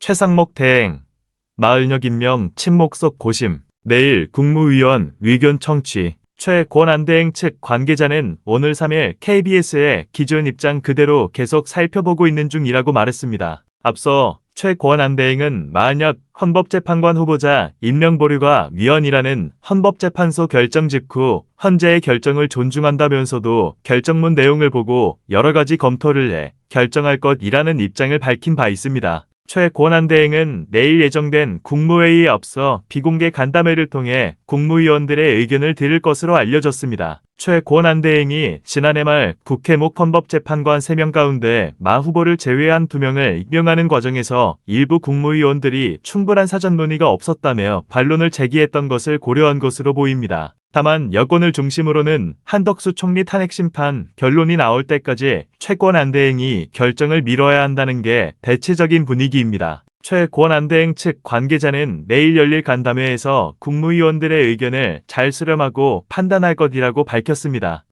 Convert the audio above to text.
최상목 대행, 마을역 임명 친목 속 고심, 내일 국무위원 의견 청취, 최 권한대행 측 관계자는 오늘 3일 KBS의 기존 입장 그대로 계속 살펴보고 있는 중이라고 말했습니다. 앞서 최 권한대행은 만약 헌법재판관 후보자 임명 보류가 위헌이라는 헌법재판소 결정 직후 헌재의 결정을 존중한다면서도 결정문 내용을 보고 여러 가지 검토를 해 결정할 것이라는 입장을 밝힌 바 있습니다. 최 권한대행은 내일 예정된 국무회의에 앞서 비공개 간담회를 통해 국무위원들의 의견을 들을 것으로 알려졌습니다. 최 권한대행이 지난해 말 국회 목헌법재판관 3명 가운데 마 후보를 제외한 2명을 임명하는 과정에서 일부 국무위원들이 충분한 사전 논의가 없었다며 반론을 제기했던 것을 고려한 것으로 보입니다. 다만 여권을 중심으로는 한덕수 총리 탄핵 심판 결론이 나올 때까지 최권 안대행이 결정을 미뤄야 한다는 게 대체적인 분위기입니다. 최권 안대행 측 관계자는 내일 열릴 간담회에서 국무위원들의 의견을 잘 수렴하고 판단할 것이라고 밝혔습니다.